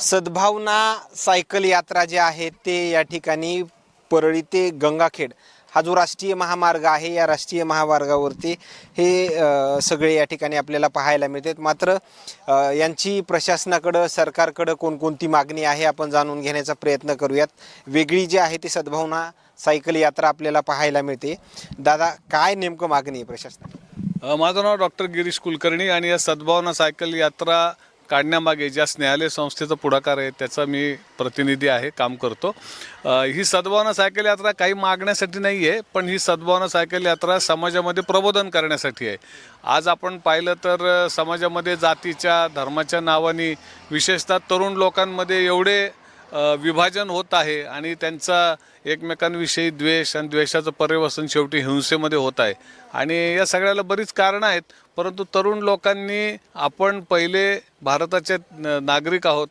सद्भावना सायकल यात्रा जे आहे ते या ठिकाणी परळी ते गंगाखेड हा जो राष्ट्रीय महामार्ग आहे या राष्ट्रीय महामार्गावरती हे सगळे या ठिकाणी आपल्याला पाहायला मिळतात. मात्र यांची प्रशासनाकडं सरकारकडं कोणकोणती मागणी आहे आपण जाणून घेण्याचा प्रयत्न करूयात. वेगळी जी आहे ती सद्भावना सायकल यात्रा आपल्याला पाहायला मिळते. दादा काय नेमकं मागणी आहे प्रशासनाकडे? माझं नाव डॉक्टर गिरीश कुलकर्णी आणि या सद्भावना सायकल यात्रा काढण्यामागे ज्या स्नेहालय संस्थेचा पुढाकार आहे त्याचा मी प्रतिनिधी आहे काम करतो. ही सद्भावना सायकल यात्रा काही मागण्यासाठी नाही आहे पण ही सद्भावना सायकल यात्रा समाजामध्ये प्रबोधन करण्यासाठी आहे. आज आपण पाहिलं तर समाजामध्ये जातीच्या धर्माच्या नावाने विशेषतः तरुण लोकांमध्ये एवढे विभाजन होत आहे आणि त्यांचा एकमेकांविषयी द्वेष आणि द्वेषाचं पर्यवसन शेवटी हिंसेमध्ये होत आहे. आणि या सगळ्याला बरीच कारणं आहेत परंतु तरुण लोकांनी आपण पहिले भारताचे नागरिक आहोत.